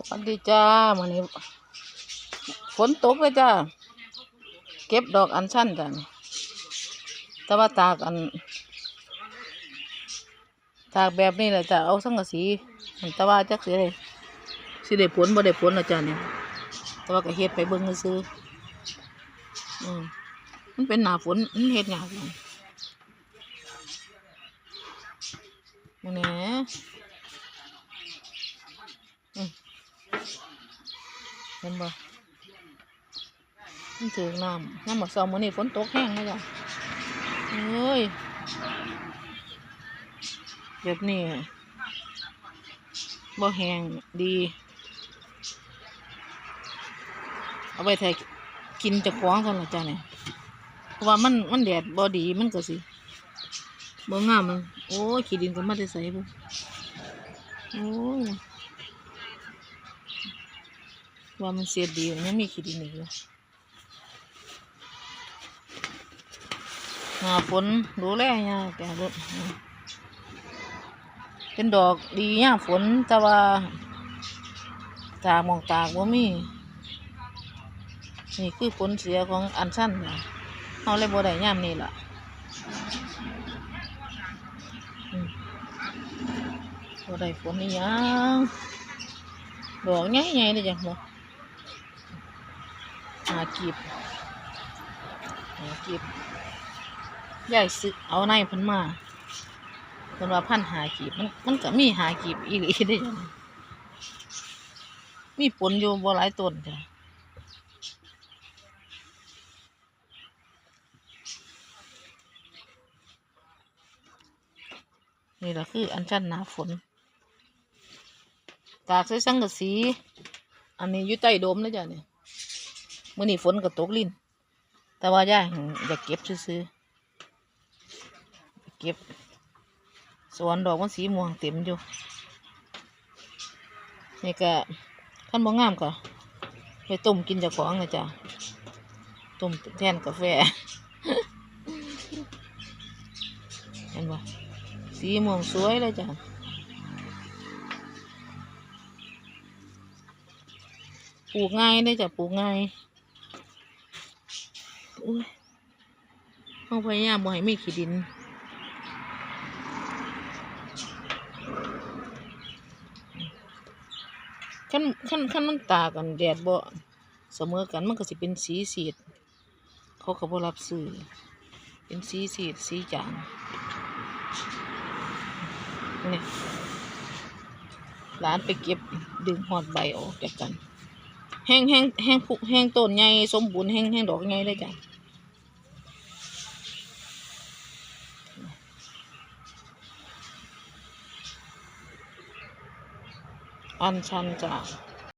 สวัสดีจ้าวันนี้ฝนตกเลยจ้าเก็บดอกอัญชันจ้ะแต่ว่าตากอัน ตากแบบนี้แหละจ้ะเอาสังกะสีอันแต่ว่าจักสิได้สิได้ผลบ่ได้ผลละจ้ะเนี่ยแต่ว่าก็เฮ็ดไปเบิ่งซื้ออืมมันเป็นหน้าฝนมันเฮ็ดยากอยู่มื้อนี้อืมเห็นบ่มันถึงน้ำน้ำหมดซอมมื้อนี้ฝนตกแห้งเลยจ้ะเอ้ยแบบนี้บ่แห้งดี เอาไปใส่กินจะคว้างเท่านั้นล่ะจ้ะเนี่ยเพราะว่ามันมันแดดบ่ดีมันก็สิบ่งามมันโอ้ยขี้ดินก็มาได้ใส่บุโอ้ย ว่ามันเสียดีมันยังมีขี้ดินอีกอยู่หน้าฝนดูแลยากแต่รถเป็นดอกดีย่ามฝนแต่ว่าตากมองตากว่ามี นี่คือผลเสียของอันสั้นนะเขาเลยบ่ได้ย่ามนี่ล่ะบ่ได้ฝนนี่ยังดอกใหญ่ๆเลยจังบ่ หากีบหากีบยายซื้อเอาในพันมาเพิ่นว่าพันหากีบมันมันก็มีหากีบอีหลีได้จังมีผลอยู่บ่หลายต้นจ้ะนี่ล่ะคืออันชันหนาฝน ตากใส่สังกะสี อันนี้อยู่ใต้โดมนะจ้ะเนี่ย มื้อนี้ฝนก็ตกลิ้น แต่ว่าย่าอยากเก็บซื้อเก็บ สวนดอกมันสีม่วงเต็มอยู่ นี่ก็ขั้นบ่งามก็ไปต้มกินจากของนะจ๊ะต้มแทนกาแฟเห็นบ่สีม่วงสวยเลยจ้ะปลูกง่ายเลยจ้ะปลูกง่าย อุ้ยห้องพยายามบ่ให้มีขี้ดิน ขั้นขั้นขั้นมันตากันแดดบ่เสมอกันมันก็สิเป็นสีสีด เขาก็บ่รับซื้อเป็นสีสีดสีจางนี่หลานไปเก็บดึงหอดใบออกจากกัน แห้งแห้งแห้งผุแห้งต้นใหญ่สมบูรณ์แห้งแห้งดอกใหญ่เลยจ้ะอันชันจ้ะ